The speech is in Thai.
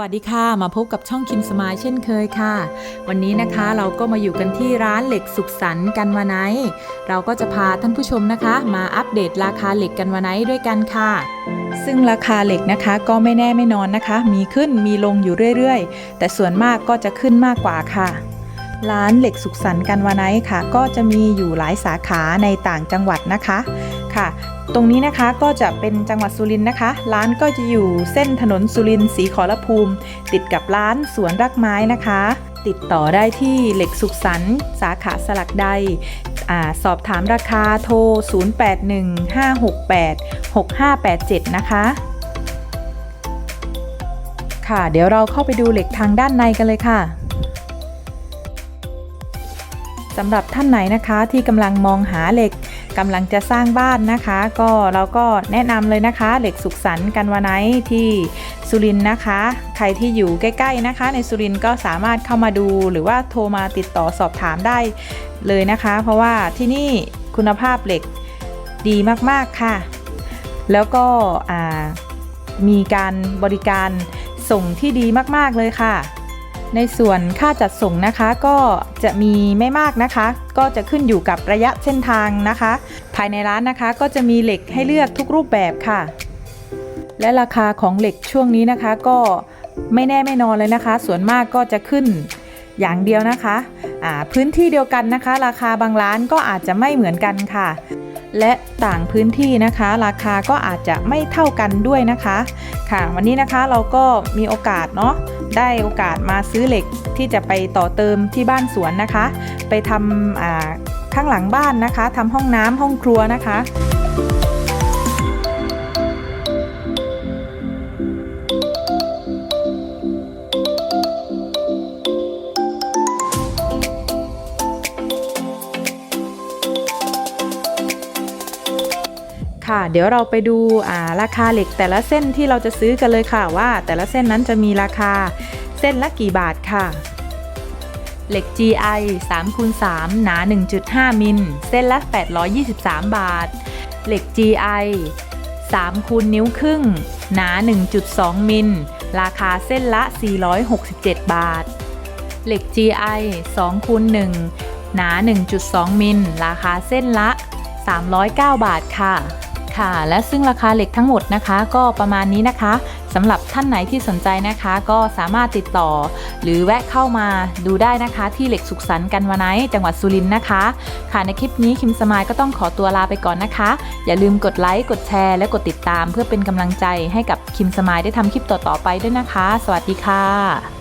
วัสดีค่ะ มาพบกับช่องคิมสมายเช่นเคยค่ะ วันนี้นะคะเราก็มาอยู่กันที่ร้านเหล็กสุขสันต์กันวาไนเราก็จะพาท่านผู้ชมนะคะ มาอัปเดตราคาเหล็กกันวาไนด้วยกันค่ะ ซึ่งราคาเหล็กนะคะก็ไม่แน่ไม่นอนนะคะ มีขึ้นมีลงอยู่เรื่อยๆ แต่ส่วนมากก็จะขึ้นมากกว่าค่ะร้านเหล็กสุขสันต์กันวาไนค่ะ ก็จะมีอยู่หลายสาขาในต่างจังหวัดนะคะ ค่ะ ตรงนี้นะคะก็จะเป็นจังหวัดสุรินทร์นะคะ ร้านก็จะอยู่เส้นถนนสุรินทร์ศรีขอรภูมิ ติดกับร้านสวนรักไม้นะคะ ติดต่อได้ที่เหล็กสุขสันต์สาขาสลักใดอสอบถามราคาโทร 0815686587 นะคะค่ะเดี๋ยวเราเข้าไปดูเหล็กทางด้านในกันเลยค่ะสำหรับท่านไหนนะคะที่กำลังมองหาเหล็ก กำลังจะสร้างบ้านนะคะ ก็เราก็แนะนำเลยนะคะ เหล็กสุขสันต์กันวาไนท์ที่สุรินนะคะ ใครที่อยู่ใกล้ ๆนะคะ ในสุรินก็สามารถเข้ามาดูหรือว่าโทรมาติดต่อสอบถามได้เลยนะคะ เพราะว่าที่นี่คุณภาพเหล็กดีมากๆค่ะ แล้วก็มีการบริการส่งที่ดีมากๆเลยค่ะ ในส่วนค่าจัดส่งนะคะก็จะมีไม่มากนะคะ ก็จะขึ้นอยู่กับระยะเส้นทางนะคะ ภายในร้านนะคะก็จะมีเหล็กให้เลือกทุกรูปแบบค่ะ และราคาของเหล็กช่วงนี้นะคะก็ไม่แน่ไม่นอนเลยนะคะ ส่วนมากก็จะขึ้นอย่างเดียวนะคะ พื้นที่เดียวกันนะคะ ราคาบางร้านก็อาจจะไม่เหมือนกันค่ะ และต่างพื้นที่นะคะ ราคาก็อาจจะไม่เท่ากันด้วยนะคะ ค่ะ วันนี้นะคะเราก็มีโอกาสเนาะได้โอกาสมาซื้อเหล็กที่จะไปต่อเติมที่บ้านสวนนะคะ ไปทำข้างหลังบ้านนะคะทำห้องน้ำห้องครัวนะคะ ค่ะ เดี๋ยวเราไปดูอ่าราคาเหล็กแต่ละเส้นที่เราจะซื้อกันเลยค่ะว่า แต่ละเส้นนั้นจะมีราคาเส้นละกี่บาทค่ะ เหล็ก GI 3คูณ3หนา 1.5 มิล เส้นละ 823 บาท เหล็ก GI 3คูณนิ้วครึ่ง หนา 1.2 มิล ราคาเส้นละ 467 บาท เหล็ก GI 2คูณ1หนา 1.2 มิล ราคาเส้นละ 309 บาทค่ะ ค่ะ และซึ่งราคาเหล็กทั้งหมดนะคะ ก็ประมาณนี้นะคะสำหรับท่านไหนที่สนใจนะคะ ก็สามารถติดต่อ หรือแวะเข้ามาดูได้นะคะ ที่เหล็กสุขสันต์กันวาไนท์จังหวัดสุรินทร์นะคะ ค่ะในคลิปนี้คิมสมายก็ต้องขอตัวลาไปก่อนนะคะ อย่าลืมกดไลค์กดแชร์ และกดติดตาม เพื่อเป็นกำลังใจให้กับคิมสมายได้ทำคลิปต่อๆไปด้วยนะคะ สวัสดีค่ะ